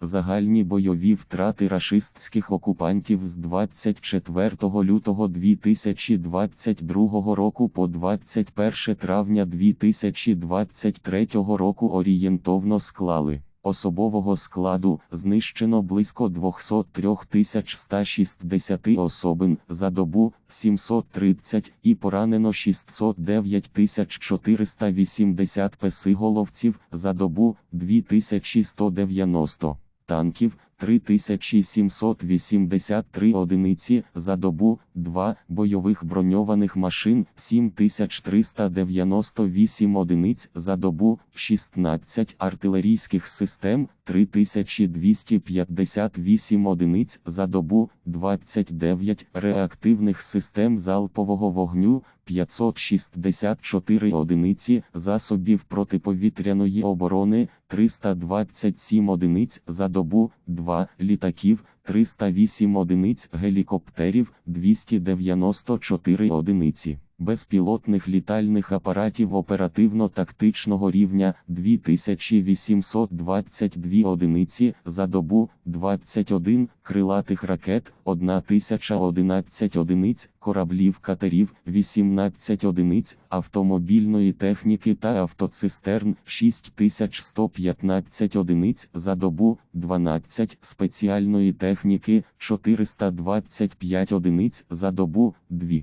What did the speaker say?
Загальні бойові втрати рашистських окупантів з 24 лютого 2022 року по 21 травня 2023 року орієнтовно склали. Особового складу знищено близько 203 160 особин за добу 730 і поранено 609 480 песиголовців за добу 2190 танків 3783 одиниці за добу, 2 бойових броньованих машин 7398 одиниць за добу, 16 артилерійських систем 3258 одиниць за добу, 29 реактивних систем залпового вогню 564 одиниці засобів протиповітряної оборони 327 одиниць за добу, 2 літаків 308 одиниць гелікоптерів 294 одиниці. Безпілотних літальних апаратів оперативно-тактичного рівня 2822 одиниці за добу, 21 крилатих ракет, 1011 одиниць, кораблів катерів, 18 одиниць, автомобільної техніки та автоцистерн 6115 одиниць за добу, 12 спеціальної техніки, 425 одиниць за добу, 2.